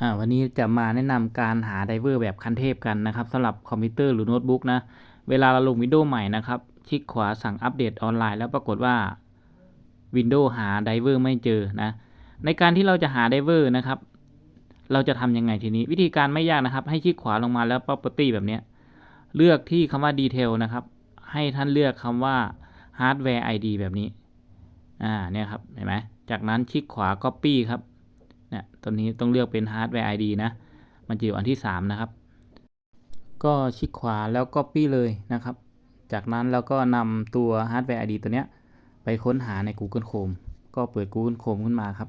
อ่าวันนี้จะมาแนะนำการหาไดเวอร์แบบคันเทพกันนะครับสำหรับคอมพิวเตอร์หรือโน้ตบุ๊กนะ เวลาเราลงวินโดว์ใหม่นะครับ คลิกขวาสั่งอัปเดตออนไลน์แล้วปรากฏว่า Windows หาไดเวอร์ไม่เจอนะ ในการที่เราจะหาไดเวอร์นะครับ เราจะทำยังไงทีนี้ วิธีการไม่ยากนะครับ ให้คลิกขวาลงมาแล้ว Property แบบนี้เลือกที่คำว่า Detail นะครับ ให้ท่านเลือกคำว่า Hardware ID แบบนี้อ่าเนี่ยครับเห็นไหมจากนั้นคลิกขวา Copy ครับ เนี่ยตัวนี้ต้องเลือกเป็น Hardware ID นะ มันจะอยู่อันที่ 3 นะครับ ก็คลิกขวาแล้ว Copy เลยนะครับ จากนั้นเราก็นำตัว Hardware ID ตัวเนี้ยไปค้นหาใน Google Chrome ก็เปิด Google Chrome ขึ้นมาครับ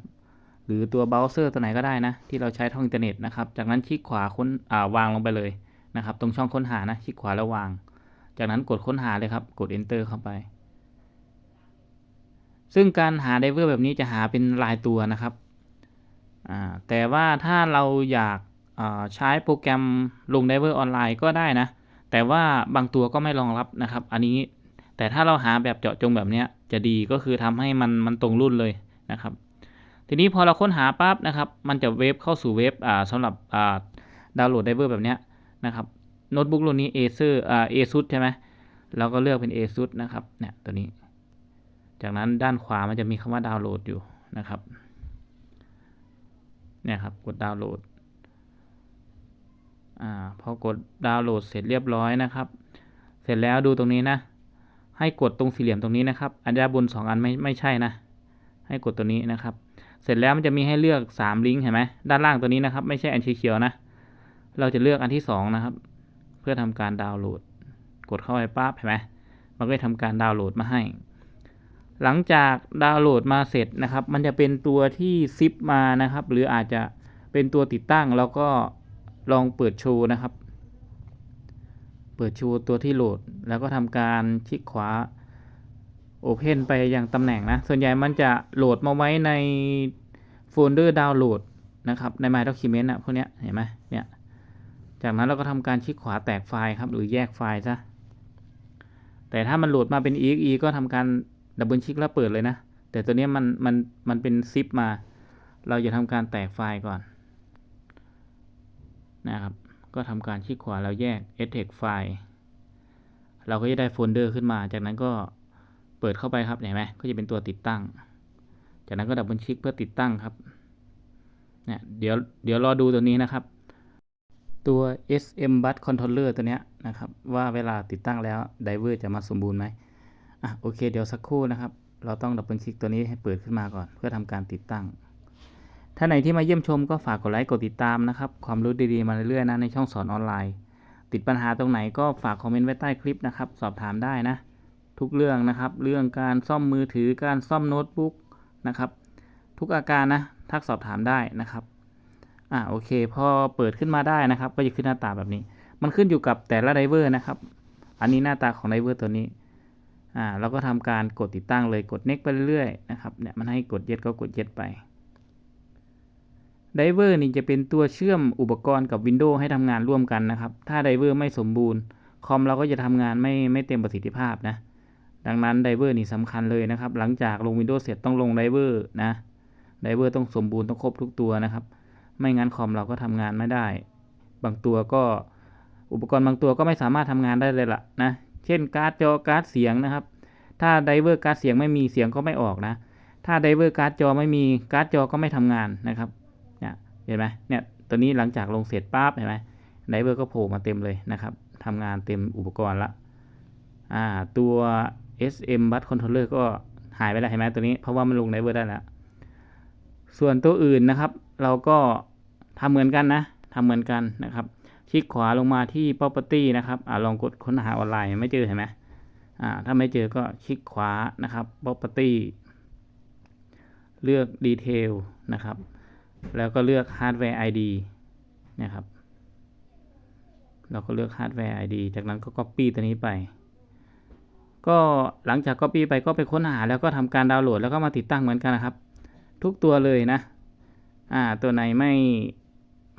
หรือตัวเบราว์เซอร์ตัวไหนก็ได้นะ ที่เราใช้ท่องอินเทอร์เน็ตนะครับ จากนั้นคลิกขวาค้นอ่าวางลงไปเลยนะครับ ตรงช่องค้นหานะคลิกขวาแล้ววาง จากนั้นกดค้นหาเลยครับ กด Enter เข้าไป ซึ่งการหาไดเวอร์แบบนี้จะหาเป็นรายตัวนะครับ แต่ว่าถ้าเราอยากใช้โปรแกรมลงไดเวอร์ออนไลน์ก็ได้นะ แต่ว่าบางตัวก็ไม่รองรับนะครับ อันนี้แต่ถ้าเราหาแบบเจาะจงแบบนี้จะดีก็คือทำให้มันมันตรงรุ่นเลยนะครับ ทีนี้พอเราค้นหาปั๊บนะครับ มันจะเว็บเข้าสู่เว็บสำหรับดาวน์โหลดไดเวอร์แบบนี้นะครับโน้ตบุ๊กรุ่นนี้ Acer อ่า ASUS ใช่ไหมเราก็เลือกเป็น ASUS นะครับเนี่ยตัวนี้ จากนั้นด้านขวามันจะมีคำว่าดาวน์โหลดอยู่นะครับ เนี่ยครับกดดาวน์โหลดอ่าพอกดดาวน์โหลดเสร็จเรียบร้อยนะครับ เสร็จแล้วดูตรงนี้นะ ให้กดตรงสี่เหลี่ยมตรงนี้นะครับ อันด้านบน 2 อันไม่ไม่ใช่นะ ให้กดตัวนี้นะครับ เสร็จแล้วมันจะมีให้เลือก 3 ลิงก์เห็นไหมด้านล่างตัวนี้นะครับ ไม่ใช่อันเขียวนะ เราจะเลือกอันที่ 2 นะครับ เพื่อทำการดาวน์โหลด กดเข้าไปปั๊บเห็นไหมมันก็จะทำการดาวน์โหลดมาให้ หลังจากดาวน์โหลดมาเสร็จนะครับ มันจะเป็นตัวที่ซิปมานะครับ หรืออาจจะเป็นตัวติดตั้งแล้วก็ลองเปิดโชว์นะครับ เปิดโชว์ตัวที่โหลด แล้วก็ทำการคลิกขวา Open ไปยังตำแหน่งนะ ส่วนใหญ่มันจะโหลดมาไว้ในโฟลเดอร์ดาวน์โหลดนะครับ ใน My Document นะพวกเนี้ยเห็นไหมเนี่ย จากนั้นเราก็ทำการคลิกขวาแตกไฟล์ครับ หรือแยกไฟล์ซะ แต่ถ้ามันโหลดมาเป็น exe ก็ทำการ ดับเบิลคลิกแล้วเปิดเลยนะ แต่ตัวนี้มันมันมันเป็นซิปมา เราจะทำการแตกไฟล์ก่อนนะครับ ก็ทำการคลิกขวาเราแยก extract ไฟล์เราก็จะได้โฟลเดอร์ขึ้นมา จากนั้นก็เปิดเข้าไปครับเห็นไหมก็จะเป็นตัวติดตั้ง จากนั้นก็ดับเบิลคลิกเพื่อติดตั้งครับเนี่ยเดี๋ยวเดี๋ยวรอดูตัวนี้นะครับ ตัว SM Bus Controller ตัวเนี้ยนะครับ ว่าเวลาติดตั้งแล้วไดเวอร์จะมาสมบูรณ์ไหม อะโอเคเดี๋ยวสักครู่นะครับ เราต้องดับเบิลคลิกตัวนี้ให้เปิดขึ้นมาก่อน เพื่อทำการติดตั้งถ้าไหนที่มาเยี่ยมชมก็ฝากกดไลค์กดติดตามนะครับ ความรู้ดีๆมาเรื่อยๆนะในช่องสอนออนไลน์ ติดปัญหาตรงไหนก็ฝากคอมเมนต์ไว้ใต้คลิปนะครับ สอบถามได้นะ ทุกเรื่องนะครับ เรื่องการซ่อมมือถือการซ่อมโน้ตบุ๊กนะครับ ทุกอาการนะ ทักสอบถามได้นะครับอ่าโอเค พอเปิดขึ้นมาได้นะครับ ก็จะขึ้นหน้าตาแบบนี้ มันขึ้นอยู่กับแต่ละไดเวอร์นะครับ อันนี้หน้าตาของไดเวอร์ตัวนี้ อ่าเราก็ทำการกดติดตั้งเลยกด next ไปเรื่อยๆนะครับเนี่ยมันให้กด yes ก็กด yes ไปไดเวอร์นี่จะเป็นตัวเชื่อมอุปกรณ์กับ Windows ให้ทำงานร่วมกันนะครับ ถ้าไดเวอร์ไม่สมบูรณ์ คอมเราก็จะทำงานไม่ไม่เต็มประสิทธิภาพนะ ดังนั้นไดเวอร์นี่สำคัญเลยนะครับ หลังจากลง Windows เสร็จต้องลงไดเวอร์นะ ไดเวอร์ต้องสมบูรณ์ต้องครบทุกตัวนะครับ ไม่งั้นคอมเราก็ทำงานไม่ได้ บางตัวก็อุปกรณ์บางตัวก็ไม่สามารถทำงานได้เลยล่ะนะ เช่นการ์ดจอการ์ดเสียงนะครับ ถ้าไดเวอร์การ์ดเสียงไม่มีเสียงก็ไม่ออกนะ ถ้าไดเวอร์การ์ดจอไม่มีการ์ดจอก็ไม่ทำงานนะครับเนี่ยเห็นไหมเนี่ยตัวนี้หลังจากลงเสร็จปั๊บเห็นไหมไดเวอร์ก็โผล่มาเต็มเลยนะครับทำงานเต็มอุปกรณ์ละอ่าตัว SM Bus Controller ก็หายไปแล้วเห็นไหมตัวนี้เพราะว่ามันลงไดเวอร์ได้แล้ว ส่วนตัวอื่นนะครับ เราก็ทำเหมือนกันนะทำเหมือนกันนะครับ คลิกขวาลงมาที่ property นะครับอ่าลองกดค้นหาออนไลน์ไม่เจอเห็นไหมอ่าถ้าไม่เจอก็คลิกขวานะครับ property เลือก detail นะครับ แล้วก็เลือก hardware ID นะครับ เราก็เลือก hardware ID จากนั้นก็ copy ตัวนี้ไป ก็หลังจาก copy ไปก็ไปค้นหาแล้วก็ทำการดาวน์โหลดแล้วก็มาติดตั้งเหมือนกันนะครับ ทุกตัวเลยนะ อ่า ตัวไหนไม่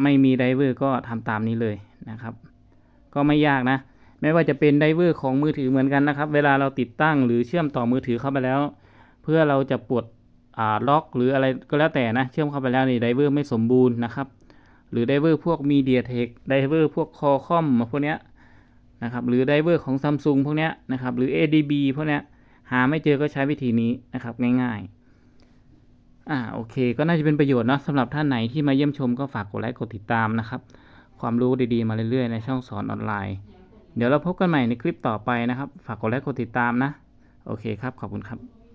ไม่มีไดเวอร์ก็ทำตามนี้เลยนะครับ ก็ไม่ยากนะ ไม่ว่าจะเป็นไดเวอร์ของมือถือเหมือนกันนะครับ เวลาเราติดตั้งหรือเชื่อมต่อมือถือเข้าไปแล้ว เพื่อเราจะปลดล็อกหรืออะไรก็แล้วแต่นะ เชื่อมเข้าไปแล้วนี่ไดเวอร์ไม่สมบูรณ์นะครับหรือไดเวอร์พวก MediaTek ไดเวอร์พวก Qualcomm พวกเนี้ยนะครับหรือไดเวอร์ของ Samsung พวกเนี้ยนะครับหรือ ADB พวกเนี้ยหาไม่เจอก็ใช้วิธีนี้นะครับง่ายๆ อ่าโอเค ก็น่าจะเป็นประโยชน์เนาะสำหรับท่านไหนที่มาเยี่ยมชมก็ฝากกดไลค์กดติดตามนะครับ ความรู้ดีๆมาเรื่อยๆในช่องสอนออนไลน์ เดี๋ยวเราพบกันใหม่ในคลิปต่อไปนะครับ ฝากกดไลค์กดติดตามนะ โอเคครับ ขอบคุณครับ